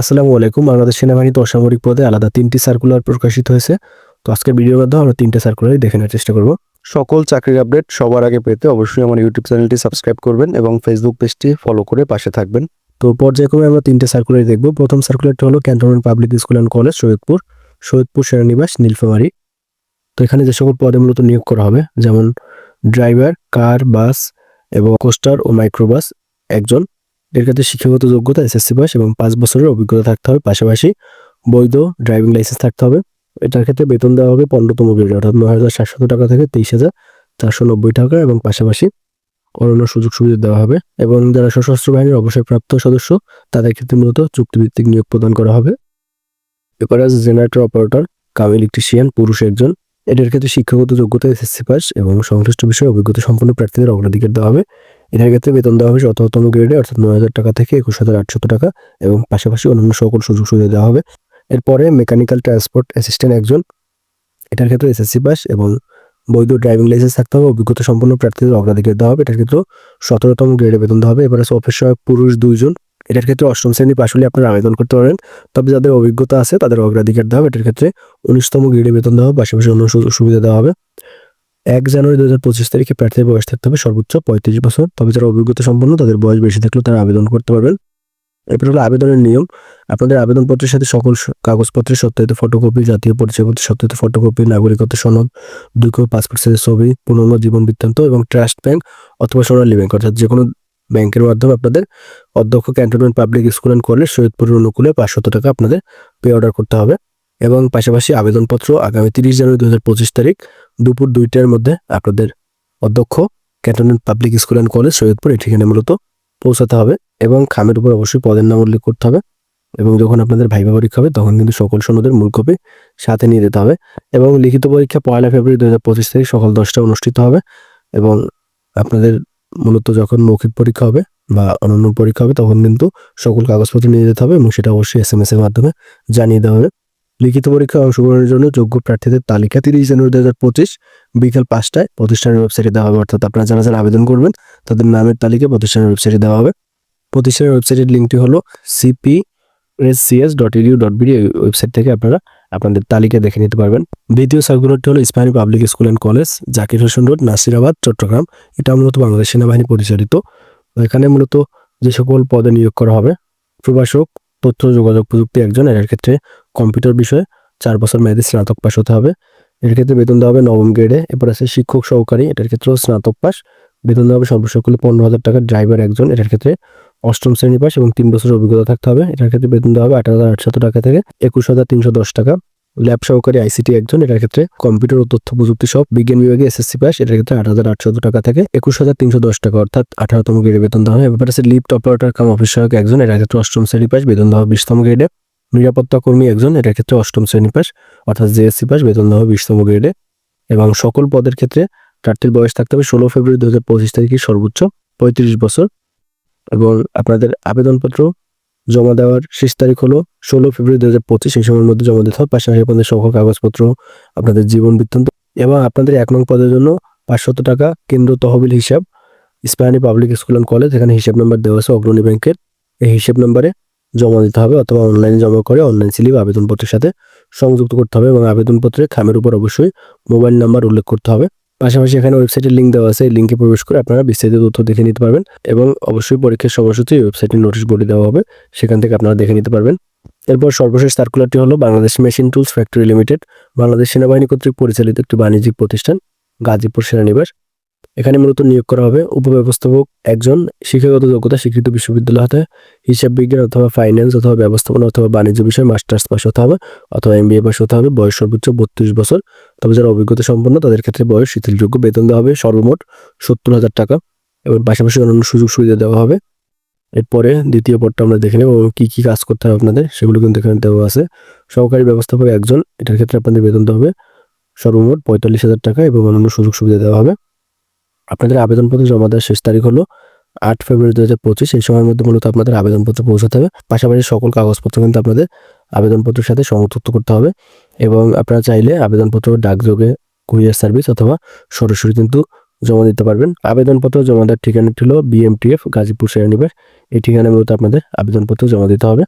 আসসালামু আলাইকুম। বাংলাদেশ সেনাবাহিনীতে অসামরিক পদে আলাদা তিনটি সার্কুলার প্রকাশিত হয়েছে। তো আজকের ভিডিওর মাধ্যমে আমরা তিনটে সার্কুলারই দেখে নেওয়ার চেষ্টা করব। সকল চাকরির আপডেট সবার আগে পেতে অবশ্যই আমার ইউটিউব চ্যানেলটি সাবস্ক্রাইব করবেন এবং ফেসবুক পেজটি ফলো করে পাশে থাকবেন। তো পর্যায়ক্রমে আমরা তিনটে সার্কুলার দেখব। প্রথম সার্কুলারটি হলো cantonment public school and college, Saidpur. Saidpur সেনানিবাস, Nilphamari. তো এখানে যে সকল পদে মূলত নিয়োগ করা হবে, যেমন ড্রাইভার কার বাস এবং কোস্টার ও মাইক্রোবাস একজন। এর ক্ষেত্রে শিক্ষাগত যোগ্যতা, এসএসসি পাস এবং পাঁচ বছরের অভিজ্ঞতা থাকতে হবে। পাশাপাশি বৈধ ড্রাইভিং লাইসেন্স থাকতে হবে। এটার ক্ষেত্রে বেতন দেওয়া হবে পনেরোতম গ্রেড অর্থাৎ নয় হাজার সাতশত টাকা থেকে তেইশ হাজার চারশো নব্বই টাকা এবং পাশাপাশি অন্যান্য সুযোগ সুবিধা দেওয়া হবে এবং যারা সশস্ত্র বাহিনীর অবসরপ্রাপ্ত সদস্য, তাদের ক্ষেত্রে মূলত চুক্তিভিত্তিক নিয়োগ প্রদান করা হবে। এরপরে আছে জেনারেটর অপারেটর, কাম ইলেকট্রিশিয়ান, পুরুষ একজন। এটার ক্ষেত্রে শিক্ষাগত যোগ্যতা, এসএসসি পাস এবং সংশ্লিষ্ট বিষয়ে অভিজ্ঞতা সম্পন্ন প্রার্থীদের অগ্রাধিকার দেওয়া হবে। এটার ক্ষেত্রে বেতন দেওয়া হবে শততম গ্রেডে অর্থাৎ নয় হাজার টাকা থেকে একুশ হাজার আটশত টাকা এবং পাশাপাশি অন্যান্য সকল সুযোগ সুবিধা দেওয়া হবে। এরপরে মেকানিক্যাল ট্রান্সপোর্ট অ্যাসিস্ট্যান্ট একজন। এটার ক্ষেত্রে এসএসসি পাস এবং বৈধ ড্রাইভিং লাইসেন্স থাকতে হবে। অভিজ্ঞতা সম্পন্ন প্রার্থীদের অগ্রাধিকার দেওয়া হবে। এটার ক্ষেত্রে সতেরোতম গ্রেডে বেতন দেওয়া হবে। এবারে আছে অফিস সহায়ক পুরুষ দুইজন। এটার ক্ষেত্রে অষ্টম শ্রেণি পাশ হলে আপনারা আবেদন করতে পারেন। তবে যাদের অভিজ্ঞতা আছে তাদের অগ্রাধিকার দেওয়া হবে। এটার ক্ষেত্রে উনিশতম গ্রেডে বেতন দেওয়া হবে। পাশাপাশি অন্য সুযোগ সুবিধা দেওয়া হবে। এক জানুয়ারি দু হাজার পঁচিশ তারিখে প্রার্থীর বয়স থাকতে হবে সর্বোচ্চ পঁয়ত্রিশ বছর। তবে যারা অভিজ্ঞতা সম্পন্ন, তাদের বয়স বেশি থাকলেও তারা আবেদন করতে পারবেন। এরপর হলো আবেদনের নিয়ম। আপনাদের আবেদনপত্রের সাথে সকল কাগজপত্রের সত্যায়িত ফটোকপি জাতীয় পরিচয়পত্রের সত্যায়িত ফটোকপি নাগরিকত্ব সনদ, দুই কপি পাসপোর্ট সাইজের ছবি পুনর্ন জীবন বৃত্তান্ত এবং ট্রাস্ট ব্যাংক অথবা সোনালী ব্যাংক অর্থাৎ যে কোনো ব্যাংকের মাধ্যমে আপনাদের অধ্যক্ষ cantonment public school and college সৈয়দপুরের অনুকূলে পাঁচশত টাকা আপনাদের পে অর্ডার করতে হবে। এবং পাশাপাশি আবেদনপত্র আগামী তিরিশ জানুয়ারি দু হাজার পঁচিশ তারিখ দুপুর দুইটার মধ্যে আপনাদের অধ্যক্ষ, cantonment public school and college, Saidpur, এই ঠিকানা মূলত পৌঁছাতে হবে এবং খামের উপর অবশ্যই পদের নাম উল্লেখ করতে হবে এবং যখন আপনাদের ভাইবা পরীক্ষা হবে, তখন কিন্তু সকল সনদের মূল কপি সাথে নিয়ে যেতে হবে এবং লিখিত পরীক্ষা পয়লা ফেব্রুয়ারি দু হাজার পঁচিশ তারিখ সকাল দশটা অনুষ্ঠিত হবে এবং আপনাদের মূলত যখন মৌখিক পরীক্ষা হবে বা অন্যান্য পরীক্ষা হবে, তখন কিন্তু সকল কাগজপত্র নিয়ে যেতে হবে এবং সেটা অবশ্যই এস এম এস এর মাধ্যমে জানিয়ে দেওয়া হবে। লিখিত পরীক্ষা অংশগ্রহণের জন্য যোগ্য প্রার্থীদের তালিকা তিরিশ জানুয়ারি দু হাজার পঁচিশ, বিকাল পাঁচটায় প্রতিষ্ঠানের ওয়েবসাইটে দেওয়া হবে। অর্থাৎ আপনারা যারা যারা আবেদন করবেন, তাদের নামের তালিকা প্রতিষ্ঠানের ওয়েবসাইটে দেওয়া হবে। প্রতিষ্ঠানের ওয়েবসাইটের লিঙ্কটি হলো CP CS dot edu dot BD website থেকে আপনারা আপনাদের তালিকা দেখে নিতে পারবেন। দ্বিতীয় সার্কুলারটি হলো Ismail public school and college Zakir Hossain road Nasirabad Chattogram. এটা মূলত বাংলাদেশ সেনাবাহিনী পরিচালিত। এখানে মূলত যে সকল পদে নিয়োগ করা হবে, প্রভাষক তথ্য যোগাযোগ প্রযুক্তি একজন। এর ক্ষেত্রে কম্পিউটার বিষয়ে চার বছর মেয়াদে স্নাতক পাস হতে হবে। এর ক্ষেত্রে বেতন দেওয়া হবে নবম গ্রেডে এরপর আছে শিক্ষক সহকারী। এটার ক্ষেত্রেও স্নাতক পাস বেতন দেওয়া হবে সর্বশেষ করলে পনেরো হাজার টাকা ড্রাইভার একজন। এটার ক্ষেত্রে অষ্টম শ্রেণি পাস এবং তিন বছরের অভিজ্ঞতা থাকতে হবে। এটার ক্ষেত্রে বেতন দেওয়া হবে আট হাজার আটশত টাকা থেকে একুশ হাজার তিনশো দশ টাকা। ল্যাব সহকারী আইসিটি একজন, এটার ক্ষেত্রে কম্পিউটার ও তথ্য প্রযুক্তি সব বিজ্ঞান বিভাগে এসএসসি পাস, এটার ক্ষেত্রে আট হাজার আটশত টাকা থেকে একুশ হাজার তিনশো দশ টাকা, অর্থাৎ আঠারোতম গ্রেডে বেতন দেওয়া হয়। এবার আছে লিফট অপারেটর, কাম অফিস সহায়ক একজন, এটার ক্ষেত্রে অষ্টম শ্রেণি পাস, বেতন দেওয়া বিশতম গ্রেডে নিরাপত্তা কর্মী একজন, এটার ক্ষেত্রে অষ্টম শ্রেণি পাস, অর্থাৎ জেএসসি পাস, বেতন দেওয়া হবে বিশতম গ্রেডে এবং সকল পদের ক্ষেত্রে প্রার্থীর বয়স থাকতে হবে, ষোলো ফেব্রুয়ারি দু হাজার পঁচিশ তারিখে সর্বোচ্চ পঁয়ত্রিশ বছর। এবং আপনাদের আবেদনপত্র জমা দেওয়ার শেষ তারিখ হলো ষোলো ফেব্রুয়ারি দু হাজার পঁচিশ। এই সময়ের মধ্যে জমা দিতে হবে। পাশাপাশি আপনাদের সকল কাগজপত্র, আপনাদের জীবন বৃত্তান্ত এবং আপনাদের এক নং পদের জন্য পাঁচশত টাকা কেন্দ্র তহবিল হিসাব। Ispahani public school and college, এখানে হিসাব নাম্বার দেওয়া আছে অগ্রণী ব্যাংকের। এই হিসাব নাম্বারে জমা দিতে হবে অথবা অনলাইনে জমা করে অনলাইন স্লিপ আবেদনপত্রের সাথে সংযুক্ত করতে হবে এবং আবেদনপত্রে খামের উপর অবশ্যই মোবাইল নাম্বার উল্লেখ করতে হবে। পাশাপাশি এখানে ওয়েবসাইটের লিঙ্ক দেওয়া আছে, এই লিঙ্কে প্রবেশ করে আপনারা বিস্তারিত তথ্য দেখে নিতে পারবেন এবং অবশ্যই পরীক্ষার সময়সূচি ওয়েবসাইটের নোটিশ বোর্ডে দেওয়া হবে, সেখান থেকে আপনারা দেখে নিতে পারবেন। এরপর সর্বশেষ সার্কুলারটি হলো Bangladesh machine tools factory limited Bangladesh সেনাবাহিনী কর্তৃক পরিচালিত একটি বাণিজ্যিক প্রতিষ্ঠান, গাজীপুর সেনানিবাস। এখানে মূলত নিয়োগ করা হবে উপব্যবস্থাপক, একজন শিক্ষাগত যোগ্যতা স্বীকৃত বিশ্ববিদ্যালয় হতে, হিসাব বিজ্ঞান অথবা ফাইন্যান্স অথবা ব্যবস্থাপনা অথবা বাণিজ্য বিষয়ে মাস্টার্স পাস হতে হবে অথবা এম এমবিএ পাস হতে হবে, বয়স সর্বোচ্চ বত্রিশ বছর। তবে যারা অভিজ্ঞতা সম্পন্ন, তাদের ক্ষেত্রে বয়স, শিথিলযোগ্য বেতন দেওয়া হবে সর্বমোট সত্তর হাজার টাকা এবং পাশাপাশি অন্যান্য সুযোগ সুবিধা দেওয়া হবে। এরপরে দ্বিতীয় পদটা আমরা দেখে নেব কী কী কাজ করতে হবে আপনাদের, সেগুলো কিন্তু এখানে দেওয়া আছে। সহকারী ব্যবস্থাপক একজন, এটার ক্ষেত্রে আপনাদের বেতন দেওয়া হবে সর্বমোট পঁয়তাল্লিশ হাজার টাকা এবং অন্যান্য সুযোগ সুবিধা দেওয়া হবে। আপনাদের আবেদনপত্র জমা দেওয়ার শেষ তারিখ হলো আট ফেব্রুয়ারি দু হাজার পঁচিশ। এই সময়ের মধ্যে মূলত আপনাদের আবেদনপত্র পৌঁছাতে হবে। পাশাপাশি সকল কাগজপত্র কিন্তু আপনাদের আবেদনপত্রের সাথে সংযুক্ত করতে হবে এবং আপনারা চাইলে আবেদনপত্র ডাকযোগে কুরিয়ার সার্ভিস অথবা সরাসরি কিন্তু জমা দিতে পারবেন। আবেদনপত্র জমা দেওয়ার ঠিকানাটি হলো বিএমটিএফ গাজীপুর সেরানিবাস এই ঠিকানায় মূলত আপনাদের আবেদনপত্র জমা দিতে হবে।